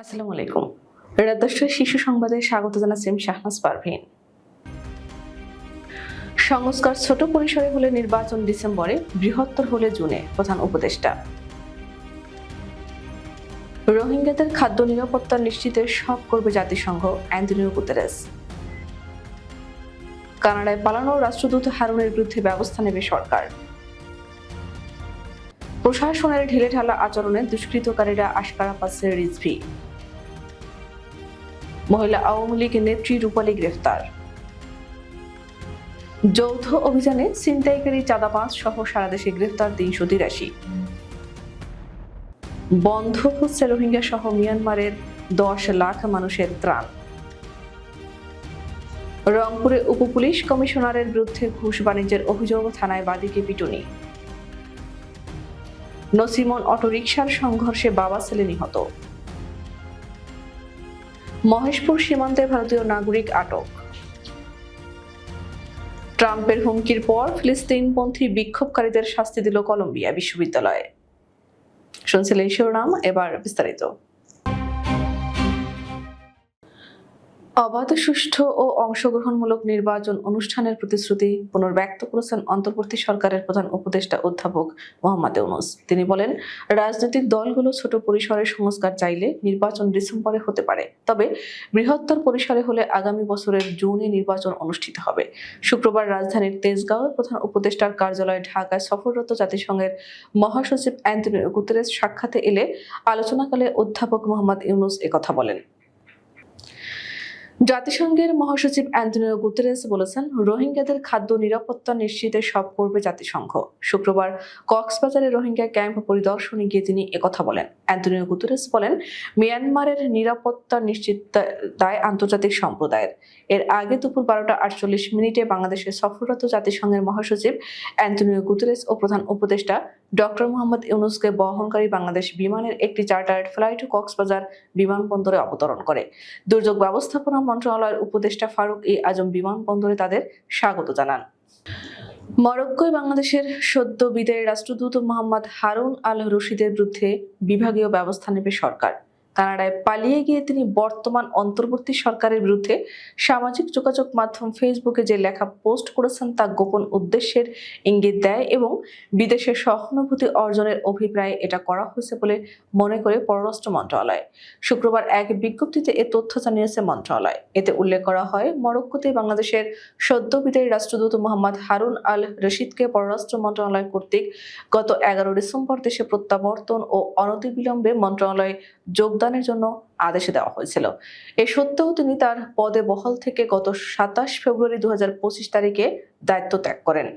আসসালামু আলাইকুম। শিশু সংবাদে স্বাগত শাহনাজ সংস্কার ছোট পরিসরে হলে নির্বাচন ডিসেম্বরে, বৃহত্তর হলে জুনে, প্রধান উপদেষ্টা। রোহিঙ্গাদের খাদ্য নিরাপত্তা নিশ্চিতে সব করবে জাতিসংঘ, অ্যান্টনিও গুতেরেস। কানাডায় পালানো রাষ্ট্রদূত হারুনের বিরুদ্ধে ব্যবস্থা নেবে সরকার। প্রশাসনের ঢিলেঢালা আচরণে দুষ্কৃতকারীরা আশকারা পাচ্ছে রিজভি। মহিলা আওয়ামী লীগ নেত্রী রূপালী গ্রেফতার। যৌথ অভিযানে ছিনতাইকারী চাঁদাবাজ সহ সারা দেশে গ্রেফতার তিনশো তিরাশি। বন্ধ হচ্ছে রোহিঙ্গা সহ মিয়ানমারের দশ লাখ মানুষের ত্রাণ। রংপুরে উপপুলিশ কমিশনারের বিরুদ্ধে ঘুষ বাণিজ্যের অভিযোগ, থানায় বাদীকে পিটুনি। নসিমন অটোরিকশার সংঘর্ষে বাবা ছেলে নিহত। মহেশপুর সীমান্তে ভারতীয় নাগরিক আটক। ট্রাম্পের হুমকির পর ফিলিস্তিনপন্থী বিক্ষোভকারীদের শাস্তি দিল কলম্বিয়া বিশ্ববিদ্যালয়ে। শুনছিলেন শিরোনাম, এবার বিস্তারিত। অবাধ সুষ্ঠু ও অংশগ্রহণমূলক নির্বাচন অনুষ্ঠানের প্রতিশ্রুতি পুনর্ব্যক্ত করেছেন অন্তর্বর্তী সরকারের প্রধান উপদেষ্টা অধ্যাপক মোহাম্মদ ইউনুস। তিনি বলেন, রাজনৈতিক দলগুলো ছোট পরিসরে সংস্কার চাইলে নির্বাচন ডিসেম্বরে হতে পারে। তবে বৃহত্তর পরিসরে হলে আগামী বছরের জুনে নির্বাচন অনুষ্ঠিত হবে। শুক্রবার রাজধানীর তেজগাঁওয়ে প্রধান উপদেষ্টার কার্যালয়ে ঢাকায় সফররত জাতিসংঘের মহাসচিব অ্যান্টনিও গুতেরেস সাক্ষাতে এলে আলোচনাকালে অধ্যাপক মোহাম্মদ ইউনুস একথা বলেন। জাতিসংঘের মহাসচিব অ্যান্টনিও গুতেরেস বলেছেন, রোহিঙ্গাদের খাদ্য নিরাপত্তা নিশ্চিতে সব করবে জাতিসংঘ। শুক্রবার কক্সবাজারে রোহিঙ্গা ক্যাম্প পরিদর্শনে গিয়ে তিনি একথা বলেন। অ্যান্টনিও গুতেরেস বলেন, মিয়ানমারের নিরাপত্তা নিশ্চিত দায় আন্তর্জাতিক সম্প্রদায়ের। এর আগে দুপুর বারোটা আটচল্লিশ মিনিটে বাংলাদেশে সফররত জাতিসংঘের মহাসচিব অ্যান্টনিও গুতেরেস ও প্রধান উপদেষ্টা ডক্টর মোহাম্মদ ইউনুসকে বহনকারী বাংলাদেশ বিমানের একটি চার্টার্ড ফ্লাইট কক্সবাজার বিমানবন্দরে অবতরণ করে। দুর্যোগ ব্যবস্থাপনা মন্ত্রণালয়ের উপদেষ্টা ফারুক ই আজম বিমানবন্দরে তাদের স্বাগত জানান। মরক্কোয় বাংলাদেশের সদ্য বিদায়ী রাষ্ট্রদূত মোহাম্মদ হারুন আল রশিদের বিরুদ্ধে বিভাগীয় ব্যবস্থা নেবে সরকার। কানাডায় পালিয়ে গিয়ে তিনি বর্তমান অন্তর্বর্তী সরকারের বিরুদ্ধে সামাজিক যোগাযোগ মাধ্যম ফেসবুকে যে লেখা পোস্ট করেছেন তা গোপন উদ্দেশ্যের ইঙ্গিত দেয় এবং বিদেশে সহানুভূতি অর্জনের অভিপ্রায়ে এটা করা হয়েছে বলে মনে করে পররাষ্ট্র মন্ত্রণালয়। শুক্রবার এক বিজ্ঞপ্তিতে এ তথ্য জানিয়েছে মন্ত্রণালয়। এতে উল্লেখ করা হয়, মরক্কোতে বাংলাদেশের সদ্য বিদায়ী রাষ্ট্রদূত মোহাম্মদ হারুন আল রশিদকে পররাষ্ট্র মন্ত্রণালয় কর্তৃক গত এগারো ডিসেম্বর দেশে প্রত্যাবর্তন ও অনতিবিলম্বে মন্ত্রণালয়ে যোগদানের জন্য আদেশ দেওয়া হয়েছিল। এ সত্ত্বেও তিনি তার পদে বহাল থেকে গত সাতাশ ফেব্রুয়ারি দু তারিখে দায়িত্ব ত্যাগ করেন।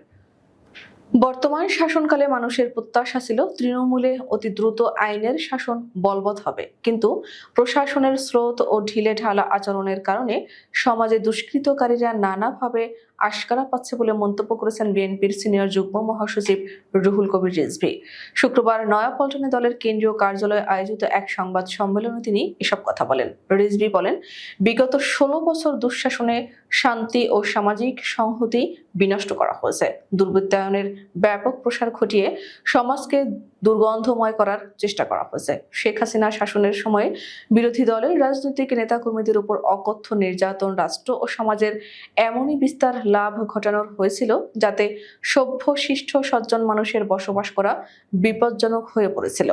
বর্তমান শাসনকালে মানুষের প্রত্যাশা ছিল তৃণমূলে অতি দ্রুত আইনের শাসন বলবৎ হবে। কিন্তু প্রশাসনের স্রোত ও ঢিলে ঢালা আচরণের কারণে সমাজে দুষ্কৃতকারীরা নানাভাবে আশকারা পাচ্ছে বলে মন্তব্য করেছেন বিএনপির সিনিয়র যুগ্ম মহাসচিব রুহুল কবির রিজভি। শুক্রবার নয়াপল্টনে দলের কেন্দ্রীয় কার্যালয়ে আয়োজিত এক সংবাদ সম্মেলনে তিনি এসব কথা বলেন। রিজভি বলেন, বিগত ষোলো বছর দুঃশাসনে শান্তি ও সামাজিক সংহতি বিনষ্ট করা হয়েছে। দুর্বৃত্তায়নের ব্যাপক প্রসার ঘটিয়ে সমাজকে দুর্গন্ধময় করার চেষ্টা করা হয়েছে। শেখ হাসিনা শাসনের সময় বিরোধী দলের রাজনৈতিক নেতাকর্মীদের উপর অকথ্য নির্যাতন, রাষ্ট্র ও সমাজের এমনই বিস্তার লাভ ঘটানোর হয়েছিল যাতে সভ্য শিষ্ট সজ্জন মানুষের বসবাস করা বিপজ্জনক হয়ে পড়েছিল।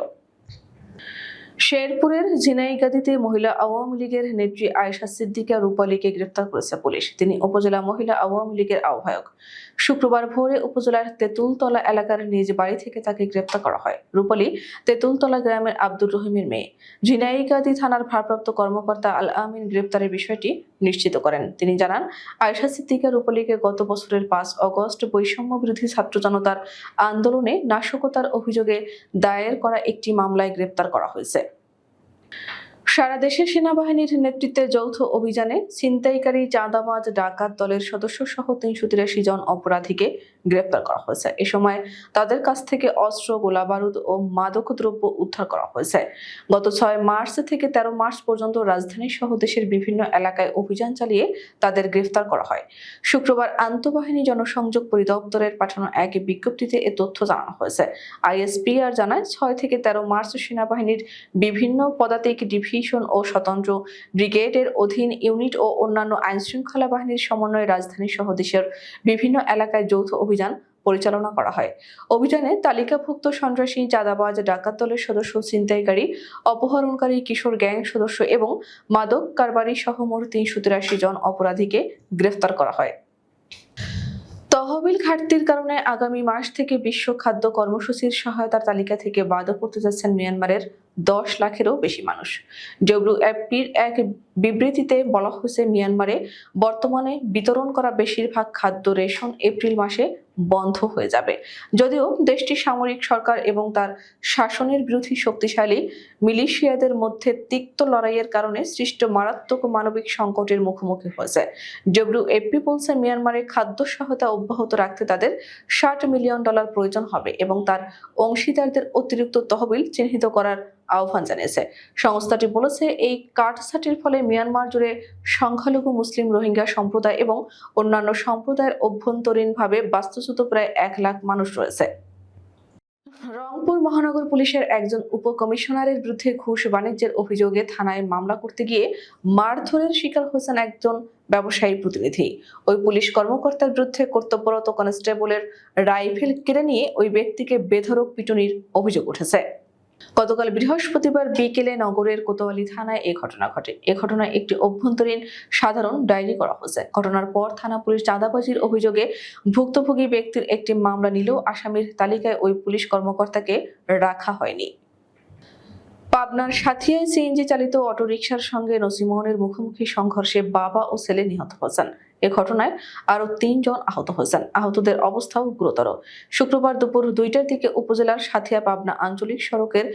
শেরপুরের ঝিনাইগাদিতে মহিলা আওয়ামী লীগের নেত্রী আয়েশা সিদ্দিকা রূপালীকে গ্রেফতার করেছে পুলিশ। তিনি উপজেলা মহিলা আওয়ামী লীগের আহ্বায়ক। শুক্রবার ভোরে উপজেলার তেঁতুলতলা এলাকার নিজ বাড়ি থেকে তাকে গ্রেফতার করা হয়। রূপালী তেঁতুলতলা গ্রামের আব্দুর রহিমের মেয়ে। ঝিনাইগাদি থানার ভারপ্রাপ্ত কর্মকর্তা আল আমিন গ্রেফতারের বিষয়টি নিশ্চিত করেন। তিনি জানান আয়সা সিদ্দিকা রূপলীকে গত বছরের পাঁচ অগস্ট বৈষম্য বিরোধী ছাত্র জনতার আন্দোলনে নাশকতার অভিযোগে দায়ের করা একটি মামলায় গ্রেপ্তার করা হয়েছে। সারা দেশে সেনাবাহিনীর নেতৃত্বে যৌথ অভিযানে ছিনতাইকারী চাঁদাবাজ, ডাকাত দলের সদস্য সহ তিনশো তিরাশি জন অপরাধীকে গ্রেপ্তার করা হয়েছে। এ সময় তাদের কাছ থেকে অস্ত্র, গোলাবারুদ ও মাদক দ্রব্য উদ্ধার করা হয়েছে। গত ছয় মার্চ থেকে তেরো মার্চ পর্যন্ত রাজধানী সহ দেশের বিভিন্ন এলাকায় অভিযান চালিয়ে তাদের গ্রেফতার করা হয়। শুক্রবার আন্তঃবাহিনী জনসংযোগ পরিদপ্তরের পাঠানো এক বিজ্ঞপ্তিতে এ তথ্য জানানো হয়েছে। আইএসপিআর জানায়, ছয় থেকে তেরো মার্চ সেনাবাহিনীর বিভিন্ন পদাতিক ডিভিশন ডিভিশন ও স্বতন্ত্র। ব্রিগেডের অধীন ইউনিট ও অন্যান্য আইনশৃঙ্খলা বাহিনীর সমন্বয়ে রাজধানী সহ দেশের বিভিন্ন এলাকায় যৌথ অভিযান পরিচালনা করা হয়। অভিযানে তালিকাভুক্ত সন্ত্রাসী, চাঁদাবাজ, ডাকাত দলের সদস্য, ছিনতাইকারী, অপহরণকারী, কিশোর গ্যাং সদস্য এবং মাদক কারবারি সহ মোট তিনশো তিরাশি জন অপরাধীকে গ্রেফতার করা হয়। তহবিল ঘাটতির কারণে আগামী মাস থেকে বিশ্ব খাদ্য কর্মসূচির সহায়তার তালিকা থেকে বাদও পড়তে যাচ্ছেন মিয়ানমারের দশ লাখেরও বেশি মানুষ। ডব্লিউএফপির এক বিবৃতিতে বলা হয়েছে, মিয়ানমারে বর্তমানে বিতরণ করা বেশিরভাগ খাদ্য রেশন এপ্রিল মাসে বন্ধ হয়ে যাবে। যদিও দেশটির সামরিক সরকার এবং তার শাসনের বিরোধী শক্তিশালী মিলিশিয়াদের মধ্যে তিক্ত লড়াইয়ের কারণে সৃষ্ট মারাত্মক মানবিক সংকটের মুখোমুখি হয়েছে। ডব্লিউএফপি বলছে, মিয়ানমারে খাদ্য সহায়তা অব্যাহত রাখতে তাদের ষাট মিলিয়ন ডলার প্রয়োজন হবে এবং তার অংশীদারদের অতিরিক্ত তহবিল চিহ্নিত করার আহ্বান জানিয়েছে। সংস্থাটি বলেছে, এই কাটছাটির ফলে মিয়ানমার জুড়ে সংখ্যালঘু মুসলিম রোহিঙ্গা সম্প্রদায় এবং অন্যান্য সম্প্রদায়ের অভ্যন্তরীণভাবে বাস্তুচ্যুত প্রায় এক লাখ মানুষ রয়েছে। রংপুর মহানগর পুলিশের একজন উপকমিশনারের বিরুদ্ধে ঘুষ বাণিজ্যের অভিযোগে থানায় মামলা করতে গিয়ে মারধরের শিকার হয়েছেন একজন ব্যবসায়ী প্রতিনিধি। ওই পুলিশ কর্মকর্তার বিরুদ্ধে কর্তব্যরত কনস্টেবলের রাইফেল কেড়ে নিয়ে ওই ব্যক্তিকে বেধরক পিটুনির অভিযোগ উঠেছে। গতকাল বৃহস্পতিবার বিকেলে নগরের কোতোয়ালি থানায় এই ঘটনা ঘটে। এ ঘটনায় একটি অভ্যন্তরীণ সাধারণ ডায়েরি করা হয়েছে। ঘটনার পর থানা পুলিশ চাঁদাবাজির অভিযোগে ভুক্তভোগী ব্যক্তির একটি মামলা নিলেও আসামির তালিকায় ওই পুলিশ কর্মকর্তাকে রাখা হয়নি। পাবনার সাথিয়ায় সিএনজি চালিত অটোরিকশার সঙ্গে নসিমোহনের মুখোমুখি সংঘর্ষে বাবা ও ছেলে নিহত হয়েছেন। এ ঘটনায় আরও তিনজন আহত হয়েছেন। আহতদের অবস্থাও গুরুতর। শুক্রবার দুপুর দুইটার দিকে উপজেলার সাথিয়া পাবনা আঞ্চলিক সড়কের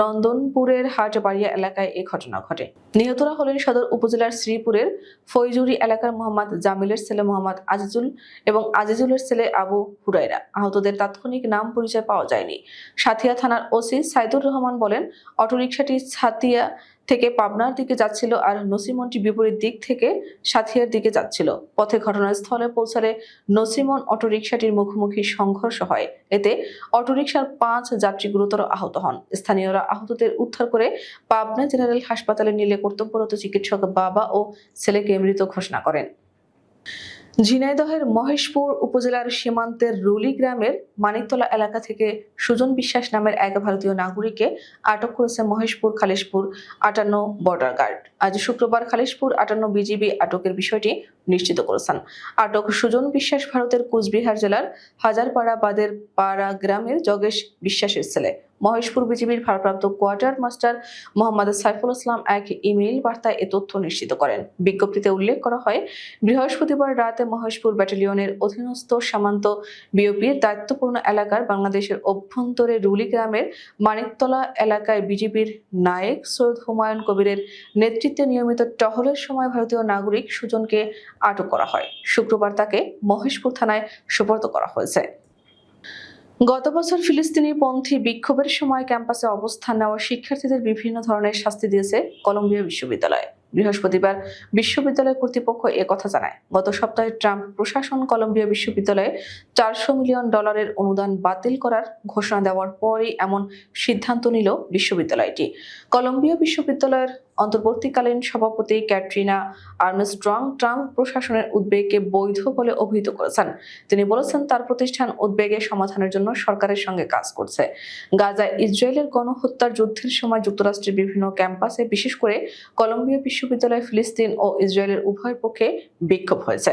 নন্দনপুরের হাটবাড়িয়া এলাকায় এ ঘটনা ঘটে। নিহতরা হলেন সদর উপজেলার শ্রীপুরের ফৈজুরি এলাকার মোহাম্মদ জামিলের ছেলে মোহাম্মদ আজিজুল এবং আজিজুলের ছেলে আবু হুরাইরা আহতদের তাৎক্ষণিক নাম পরিচয় পাওয়া যায়নি। সাথিয়া থানার ওসি সাইদুর রহমান বলেন, অটোরিকশাটি সাথিয়া থেকে পাবনার দিকে যাচ্ছিল আর নসিমনটি বিপরীত দিক থেকে সাথিয়ার দিকে যাচ্ছিল। পথে ঘটনাস্থলে পৌঁছালে নসিমন অটোরিকশাটির মুখোমুখি সংঘর্ষ হয়। এতে অটোরিকশার পাঁচ যাত্রী গুরুতর আহত হন। স্থানীয়রা আহতদের উদ্ধার করে পাবনা জেনারেল হাসপাতালে নিলে কর্তব্যরত চিকিৎসক বাবা ও ছেলেকে মৃত ঘোষণা করেন। ঝিনাইদহের মহেশপুর উপজেলার সীমান্তের রুলি গ্রামের মানিকতলা এলাকা থেকে সুজন বিশ্বাস নামের এক ভারতীয় নাগরিককে আটক করেছে মহেশপুর খালিশপুর আটান্ন বর্ডার গার্ড। আজ শুক্রবার খালিশপুর আটান্ন বিজিবি আটকের বিষয়টি নিশ্চিত করেছেন। আটক সুজন বিশ্বাস ভারতের কুচবিহার জেলার হাজারপাড়া বাদের পাড়া গ্রামের জগেশ বিশ্বাসের ছেলে। মহেশপুর বিজিবির ভারপ্রাপ্ত কোয়ার্টার মাস্টার মোহাম্মদ সাইফুল ইসলাম এক ইমেইল বার্তায় এ তথ্য নিশ্চিত করেন। বিজ্ঞপ্তিতে উল্লেখ করা হয়, বৃহস্পতিবার রাতে মহেশপুর ব্যাটালিয়নের অধীনস্থ সীমান্ত বিওপির দায়িত্বপূর্ণ এলাকার বাংলাদেশের অভ্যন্তরে রুলি গ্রামের মানিকতলা এলাকায় বিজিবির নায়েক সৈয়দ হুমায়ুন কবিরের নেতৃত্বে নিয়মিত টহলের সময় ভারতীয় নাগরিক সুজনকে আটক করা হয়। শুক্রবার তাকে মহেশপুর থানায় সোপর্দ করা হয়েছে। গত বছর ফিলিস্তিনি পন্থী বিক্ষোভের সময় ক্যাম্পাসে অবস্থান নেওয়া শিক্ষার্থীদের বিভিন্ন ধরনের শাস্তি দিয়েছে কলম্বিয়া বিশ্ববিদ্যালয়। বৃহস্পতিবার বিশ্ববিদ্যালয় কর্তৃপক্ষ এ কথা জানায়। গত সপ্তাহে ট্রাম্প প্রশাসন কলম্বিয়া বিশ্ববিদ্যালয়ে চারশো মিলিয়ন ডলারের অনুদান বাতিল করার ঘোষণা দেওয়ার পরই এমন সিদ্ধান্ত নিল বিশ্ববিদ্যালয়টি। কলম্বিয়া বিশ্ববিদ্যালয়ের অন্তর্বর্তীকালীন সভাপতি ক্যাটরিনা আর্মস্ট্রং ট্রাম্প প্রশাসনের উদ্বেগকে বৈধ বলে অভিহিত করেছেন। তিনি বলেছেন, তার প্রতিষ্ঠান উদ্বেগের সমাধানের জন্য সরকারের সঙ্গে কাজ করছে। গাজায় ইসরায়েলের গণহত্যার যুদ্ধের সময় যুক্তরাষ্ট্রের বিভিন্ন ক্যাম্পাসে বিশেষ করে কলম্বিয়া বিশ্ববিদ্যালয়, ফিলিস্তিন ও ইসরায়েলের উভয় পক্ষে বিক্ষোভ হয়েছে।